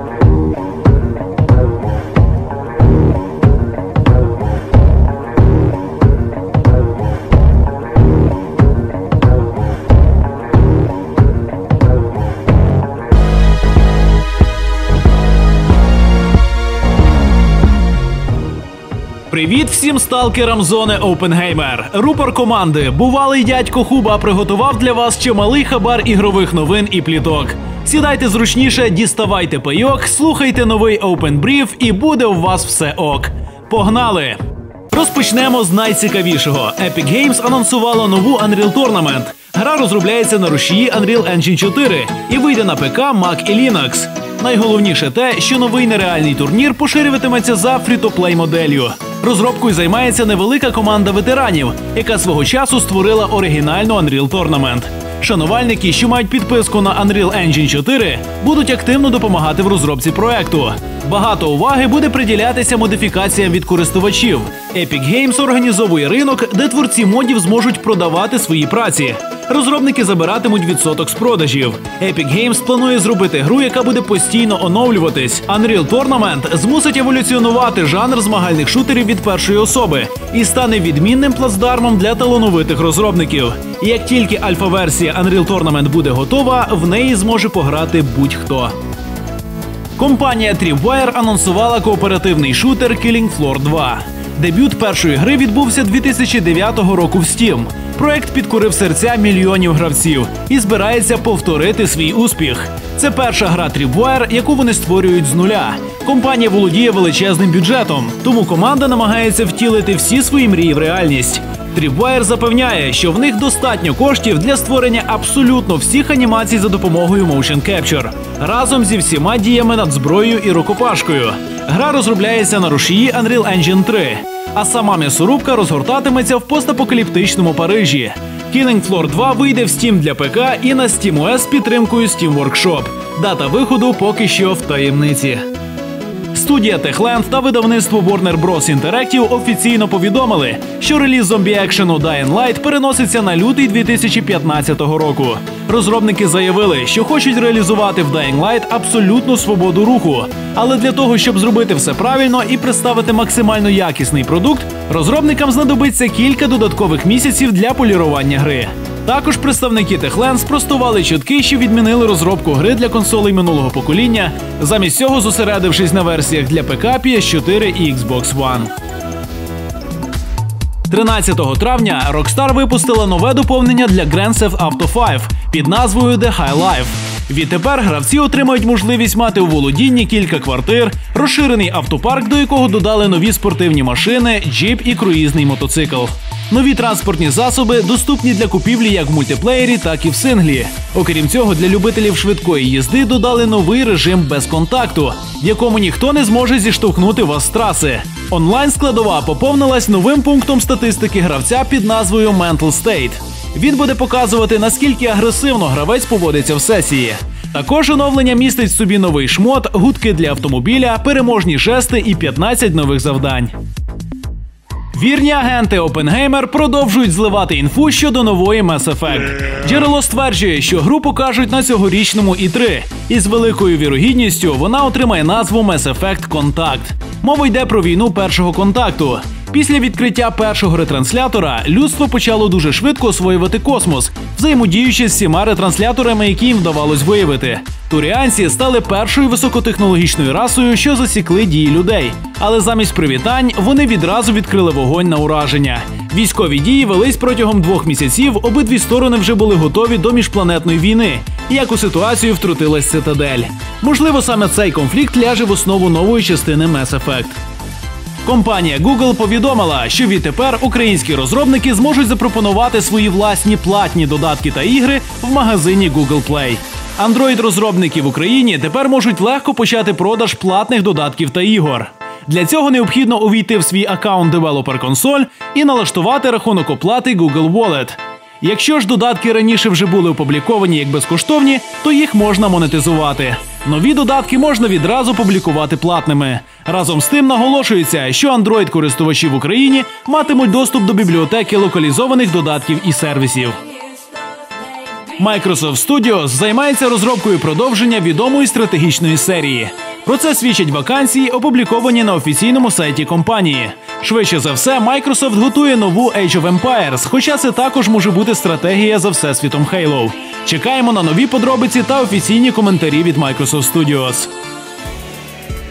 Thank you. Привіт всім сталкерам зони OpenGamer. Рупор команди, бувалий дядько Хуба приготував для вас чималий хабар ігрових новин і пліток. Сідайте зручніше, діставайте пайок, слухайте новий Open Brief і буде у вас все ок. Погнали! Розпочнемо з найцікавішого. Epic Games анонсувало нову Unreal Tournament. Гра розробляється на рушії Unreal Engine 4 і вийде на ПК, Mac і Linux. Найголовніше те, що новий нереальний турнір поширюватиметься за фрі-то-плей моделлю. Розробкою займається невелика команда ветеранів, яка свого часу створила оригінальну Unreal Tournament. Шанувальники, що мають підписку на Unreal Engine 4, будуть активно допомагати в розробці проекту. Багато уваги буде приділятися модифікаціям від користувачів. Epic Games організовує ринок, де творці модів зможуть продавати свої праці. Розробники забиратимуть відсоток з продажів. Epic Games планує зробити гру, яка буде постійно оновлюватись. Unreal Tournament змусить еволюціонувати жанр змагальних шутерів від першої особи і стане відмінним плацдармом для талановитих розробників. Як тільки альфа-версія Unreal Tournament буде готова, в неї зможе пограти будь-хто. Компанія Tripwire анонсувала кооперативний шутер Killing Floor 2. Дебют першої гри відбувся 2009 року в Steam. Проект підкорив серця мільйонів гравців і збирається повторити свій успіх. Це перша гра Tripwire, яку вони створюють з нуля. Компанія володіє величезним бюджетом, тому команда намагається втілити всі свої мрії в реальність. Tripwire запевняє, що в них достатньо коштів для створення абсолютно всіх анімацій за допомогою Motion Capture, разом зі всіма діями над зброєю і рукопашкою. Гра розробляється на рушії Unreal Engine 3, а сама м'ясорубка розгортатиметься в постапокаліптичному Парижі. Killing Floor 2 вийде в Steam для ПК і на SteamOS з підтримкою Steam Workshop. Дата виходу поки що в таємниці. Студія Techland та видавництво Warner Bros. Interactive офіційно повідомили, що реліз зомбі-екшену Dying Light переноситься на лютий 2015 року. Розробники заявили, що хочуть реалізувати в Dying Light абсолютну свободу руху. Але для того, щоб зробити все правильно і представити максимально якісний продукт, розробникам знадобиться кілька додаткових місяців для полірування гри. Також представники Techland спростували чутки, що відмінили розробку гри для консолей минулого покоління, замість цього зосередившись на версіях для ПК, PS4 і Xbox One. 13 травня Rockstar випустила нове доповнення для Grand Theft Auto 5 під назвою The High Life. Відтепер гравці отримають можливість мати у володінні кілька квартир, розширений автопарк, до якого додали нові спортивні машини, джіп і круїзний мотоцикл. Нові транспортні засоби доступні для купівлі як в мультиплеєрі, так і в синглі. Окрім цього, для любителів швидкої їзди додали новий режим без контакту, в якому ніхто не зможе зіштовхнути вас з траси. Онлайн складова поповнилась новим пунктом статистики гравця під назвою Mental State. Він буде показувати, наскільки агресивно гравець поводиться в сесії. Також оновлення містить собі новий шмот, гудки для автомобіля, переможні жести і 15 нових завдань. Вірні агенти OpenGamer продовжують зливати інфу щодо нової Mass Effect. Джерело стверджує, що гру покажуть на цьогорічному І3, і з великою вірогідністю вона отримає назву Mass Effect Contact. Мова йде про війну першого контакту. Після відкриття першого ретранслятора людство почало дуже швидко освоювати космос, взаємодіючи з всіма ретрансляторами, які їм вдавалось виявити. Туріанці стали першою високотехнологічною расою, що засікли дії людей. Але замість привітань вони відразу відкрили вогонь на ураження. Військові дії велись протягом двох місяців. Обидві сторони вже були готові до міжпланетної війни. Як у ситуацію втрутилась цитадель. Можливо, саме цей конфлікт ляже в основу нової частини Mass Effect. Компанія Google повідомила, що відтепер українські розробники зможуть запропонувати свої власні платні додатки та ігри в магазині Google Play. Android-розробники в Україні тепер можуть легко почати продаж платних додатків та ігор. Для цього необхідно увійти в свій аккаунт Developer Console і налаштувати рахунок оплати Google Wallet. Якщо ж додатки раніше вже були опубліковані як безкоштовні, то їх можна монетизувати. Нові додатки можна відразу публікувати платними. Разом з тим наголошується, що Android-користувачі в Україні матимуть доступ до бібліотеки локалізованих додатків і сервісів. Microsoft Studios займається розробкою продовження відомої стратегічної серії. Про це свідчать вакансії, опубліковані на офіційному сайті компанії. Швидше за все, Microsoft готує нову Age of Empires, хоча це також може бути стратегія за всесвітом Halo. Чекаємо на нові подробиці та офіційні коментарі від Microsoft Studios.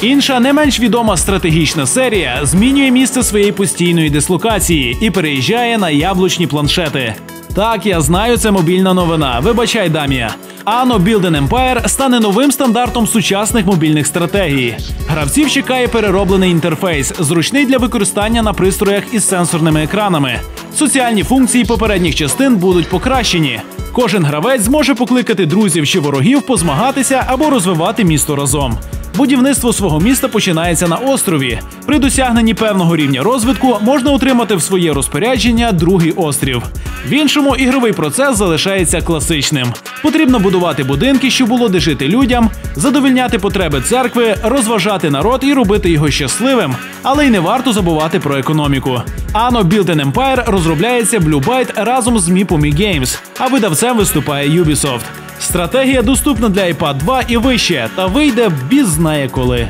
Інша не менш відома стратегічна серія змінює місце своєї постійної дислокації і переїжджає на яблучні планшети. Так, я знаю, це мобільна новина. Вибачай, Дамія. Anno Build Empire стане новим стандартом сучасних мобільних стратегій. Гравців чекає перероблений інтерфейс, зручний для використання на пристроях із сенсорними екранами. Соціальні функції попередніх частин будуть покращені. Кожен гравець зможе покликати друзів чи ворогів, позмагатися або розвивати місто разом. Будівництво свого міста починається на острові. При досягненні певного рівня розвитку можна отримати в своє розпорядження другий острів. В іншому ігровий процес залишається класичним. Потрібно будувати будинки, щоб було де жити людям, задовільняти потреби церкви, розважати народ і робити його щасливим, але й не варто забувати про економіку. Anno Build Empire розробляється Blue Byte разом з Mipumi Games, а видавцем виступає Ubisoft. Стратегія доступна для iPad 2 і вище, та вийде біз знає коли.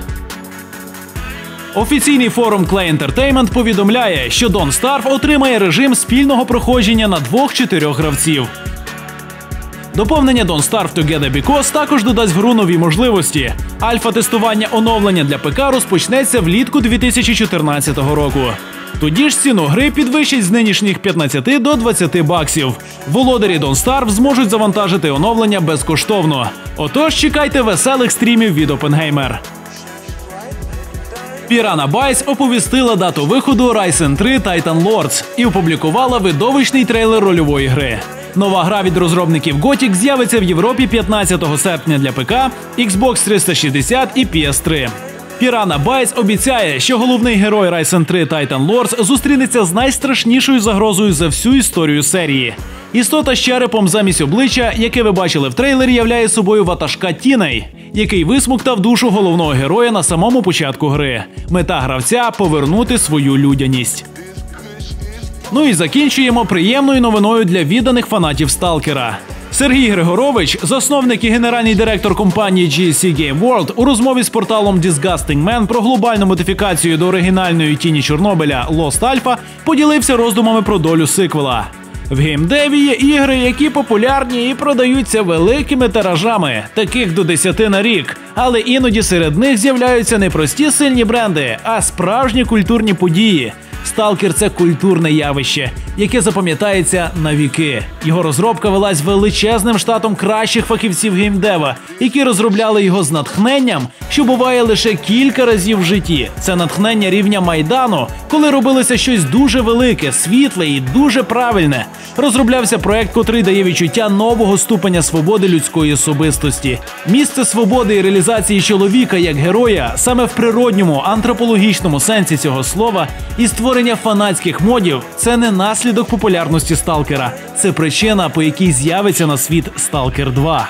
Офіційний форум Clay Entertainment повідомляє, що Don't Starve отримає режим спільного проходження на двох-чотирьох гравців. Доповнення Don't Starve Together Because також додасть гру нові можливості. Альфа-тестування оновлення для ПК розпочнеться влітку 2014 року. Тоді ж ціну гри підвищить з нинішніх 15 до 20 баксів. Володарі Don't Starve зможуть завантажити оновлення безкоштовно. Отож, чекайте веселих стрімів від OpenGamer. Piranha Bytes оповістила дату виходу Ryzen 3 Titan Lords і опублікувала видовищний трейлер рольової гри. Нова гра від розробників Gothic з'явиться в Європі 15 серпня для ПК, Xbox 360 і PS3. Piranha Bytes обіцяє, що головний герой Ryzen 3 Titan Lords зустрінеться з найстрашнішою загрозою за всю історію серії. Істота з черепом замість обличчя, яке ви бачили в трейлері, являє собою ватажка Тіней, який висмоктав душу головного героя на самому початку гри. Мета гравця повернути свою людяність. Ну і закінчуємо приємною новиною для відданих фанатів Сталкера. Сергій Григорович, засновник і генеральний директор компанії GSC Game World, у розмові з порталом Disgusting Man про глобальну модифікацію до оригінальної тіні Чорнобиля Lost Alpha поділився роздумами про долю сиквела. В геймдеві є ігри, які популярні і продаються великими тиражами, таких до 10 на рік. Але іноді серед них з'являються не прості сильні бренди, а справжні культурні події. Сталкер це культурне явище, яке запам'ятається на віки. Його розробка велась величезним штатом кращих фахівців геймдева, які розробляли його з натхненням, що буває лише кілька разів в житті. Це натхнення рівня майдану, коли робилося щось дуже велике, світле і дуже правильне. Розроблявся проект, котрий дає відчуття нового ступеня свободи людської особистості. Місце свободи і реалізації чоловіка як героя саме в природньому антропологічному сенсі цього слова і створення фанатських модів це не наслідок популярності сталкера, це причина, по якій з'явиться на світ Сталкер 2.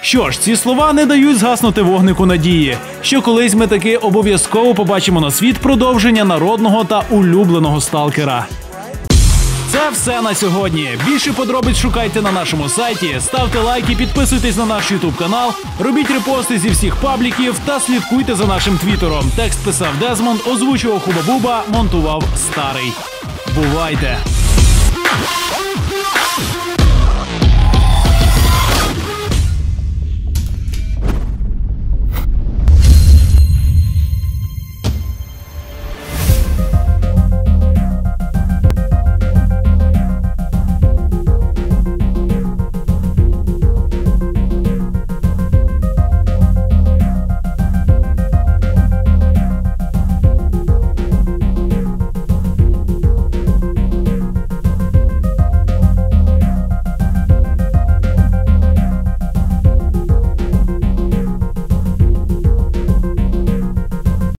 Що ж, ці слова не дають згаснути вогнику надії, що колись ми таки обов'язково побачимо на світ продовження народного та улюбленого сталкера. Це все на сьогодні. Більше подробиць шукайте на нашому сайті, ставте лайки, підписуйтесь на наш Ютуб канал, робіть репости зі всіх пабліків та слідкуйте за нашим твіттером. Текст писав Дезмонд, озвучував Хуба Буба, монтував старий. Бувайте!